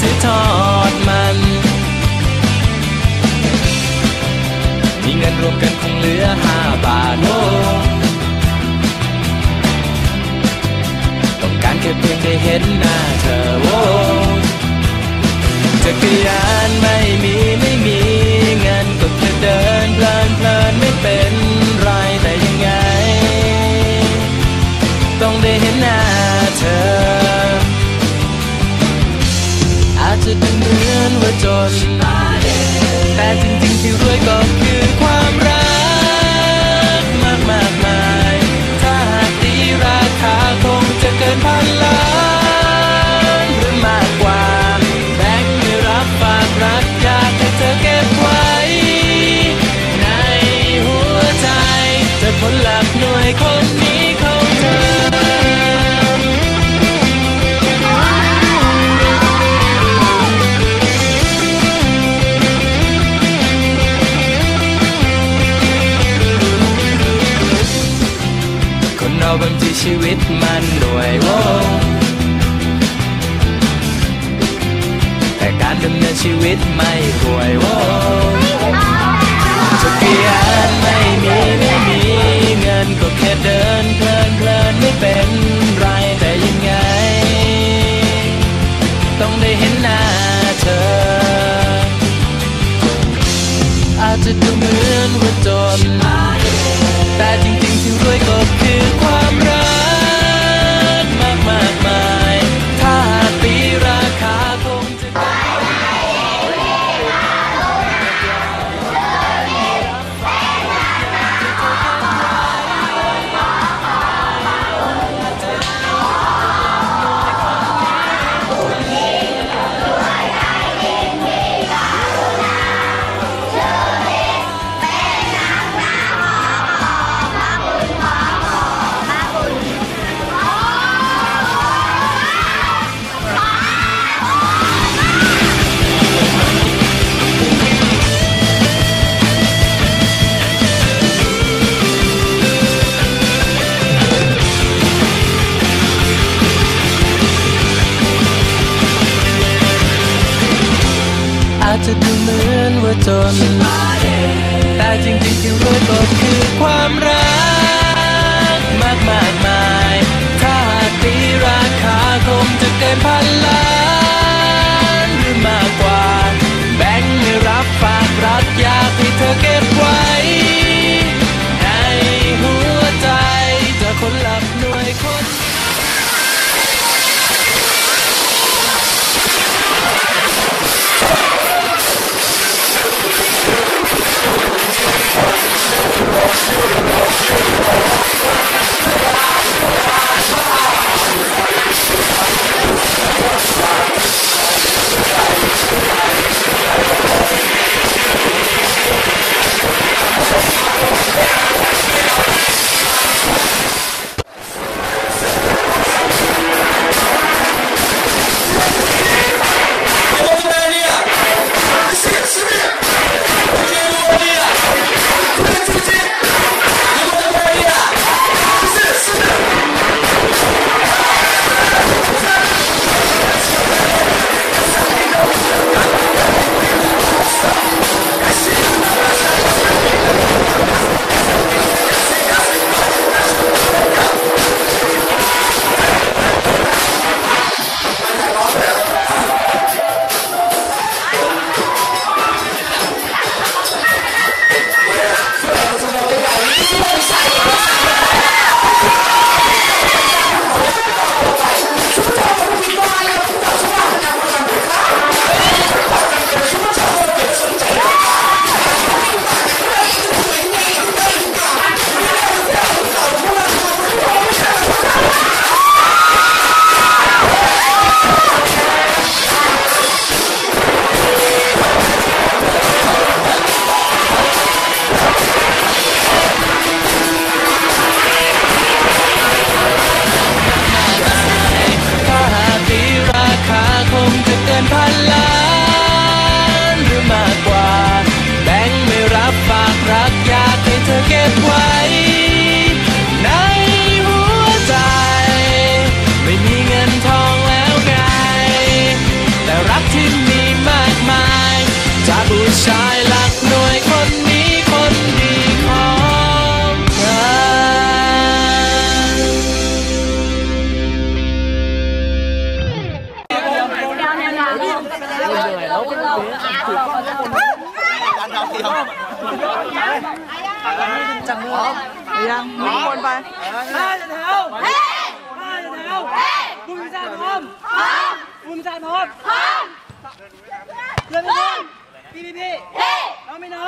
Sit on. 是来ีชีวิตมันด้วยโวแต่การดำเนินชีวิตไม่ห่วยโวจะเกียนไม่มีไม่มีเงินก็แค่เดินเพลินเพลินไม่เป็นไรแต่ยังไง ต้องได้เห็นหน้าเธอ อาจจะดูเหมือนว่าจน เหมือนว่าจน แต่จริงๆที่รวยก็คือความรัก มากมากมาย ถ้าตีราคาคงจะเกินพันล้าน get what จังพร้อมยังมีคนไปห้าจะแถวห้าจะแถวคุณพิจารพร้อมคุณพิจารพร้อมเพื่อนพี่พี่พี่พี่น้องไม่นอกน้อง